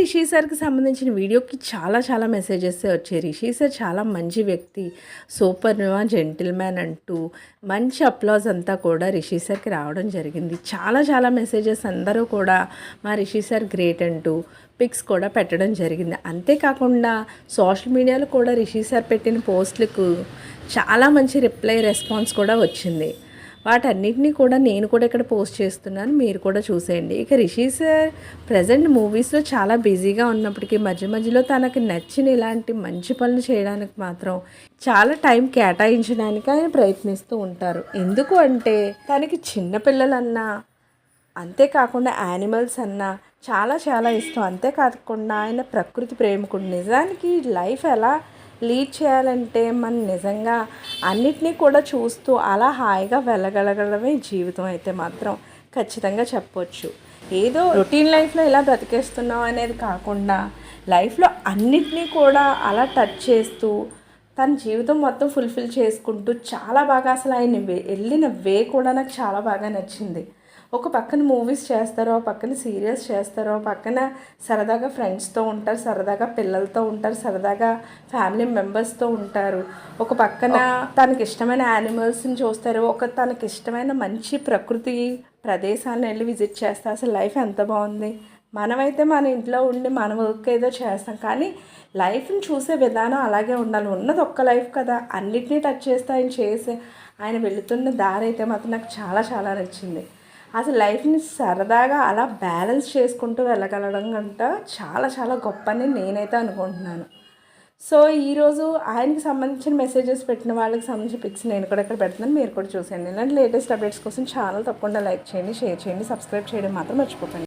రిషి సార్కి సంబంధించిన వీడియోకి చాలా చాలా మెసేజెస్ వచ్చాయి. రిషి సార్ చాలా మంచి వ్యక్తి. సూపర్ జెంటిల్మ్యాన్ అంటూ మంచి అప్లాజ్ అంతా కూడా రిషి సార్కి రావడం జరిగింది. చాలా చాలా మెసేజెస్ అందరూ కూడా మా రిషి సార్ గ్రేట్ అంటూ పిక్స్ కూడా పెట్టడం జరిగింది. అంతేకాకుండా సోషల్ మీడియాలో కూడా రిషి సార్ పెట్టిన పోస్టులకు చాలా మంచి రిప్లై రెస్పాన్స్ కూడా వచ్చింది. వాటన్నిటినీ కూడా నేను కూడా ఇక్కడ పోస్ట్ చేస్తున్నాను. మీరు కూడా చూసేయండి. ఇక రిషి సార్ ప్రజెంట్ మూవీస్లో చాలా బిజీగా ఉన్నప్పటికీ మధ్య మధ్యలో తనకు నచ్చిన ఇలాంటి మంచి పనులు చేయడానికి మాత్రం చాలా టైం కేటాయించడానికి ఆయన ప్రయత్నిస్తూ ఉంటారు. ఎందుకు అంటే తనకి చిన్నపిల్లలన్నా అంతేకాకుండా యానిమల్స్ అన్నా చాలా చాలా ఇష్టం. అంతేకాకుండా ఆయన ప్రకృతి ప్రేమికుడు. నిజానికి లైఫ్ ఎలా లీడ్ చేయాలంటే మనం నిజంగా అన్నిటినీ కూడా చూస్తూ అలా హాయిగా వెళ్ళగలగడమే జీవితం అయితే మాత్రం ఖచ్చితంగా చెప్పొచ్చు. ఏదో రొటీన్ లైఫ్లో ఇలా బ్రతికేస్తున్నాం అనేది కాకుండా లైఫ్లో అన్నిటినీ కూడా అలా టచ్ చేస్తూ తన జీవితం మొత్తం ఫుల్ఫిల్ చేసుకుంటూ చాలా బాగా అసలు ఆయన వే- వెళ్ళిన వే కూడా నాకు చాలా బాగా నచ్చింది. ఒక పక్కన మూవీస్ చేస్తారో పక్కన సీరియల్స్ చేస్తారో పక్కన సరదాగా ఫ్రెండ్స్తో ఉంటారు సరదాగా పిల్లలతో ఉంటారు సరదాగా ఫ్యామిలీ మెంబర్స్తో ఉంటారు. ఒక పక్కన తనకి ఇష్టమైన యానిమల్స్ని చూస్తారు. ఒక తనకి ఇష్టమైన మంచి ప్రకృతి ప్రదేశాలను వెళ్ళి విజిట్ చేస్తారు. అసలు లైఫ్ ఎంత బాగుంది. మనమైతే మన ఇంట్లో ఉండి మన వర్క్ ఏదో చేస్తాం. కానీ లైఫ్ని చూసే విధానం అలాగే ఉండాలి. ఉన్నది ఒక్క లైఫ్ కదా. అన్నిటినీ టచ్ చేస్తే ఆయన చేసే ఆయన వెళుతున్న దారి అయితే మాత్రం నాకు చాలా చాలా నచ్చింది. అసలు లైఫ్ని సరదాగా అలా బ్యాలెన్స్ చేసుకుంటూ వెళ్ళగలడం కంట చాలా చాలా గొప్ప అని నేనైతే అనుకుంటున్నాను. సో ఈరోజు ఆయనకి సంబంధించిన మెసేజెస్ పెట్టిన వాళ్ళకి సంబంధించిన పిక్స్ నేను కూడా ఇక్కడ పెడుతున్నాను. మీరు కూడా చూసేయండి. ఇలాంటి లేటెస్ట్ అప్డేట్స్ కోసం ఛానల్ తప్పకుండా లైక్ చేయండి షేర్ చేయండి సబ్స్క్రైబ్ చేయడం మాత్రం మర్చిపోకండి.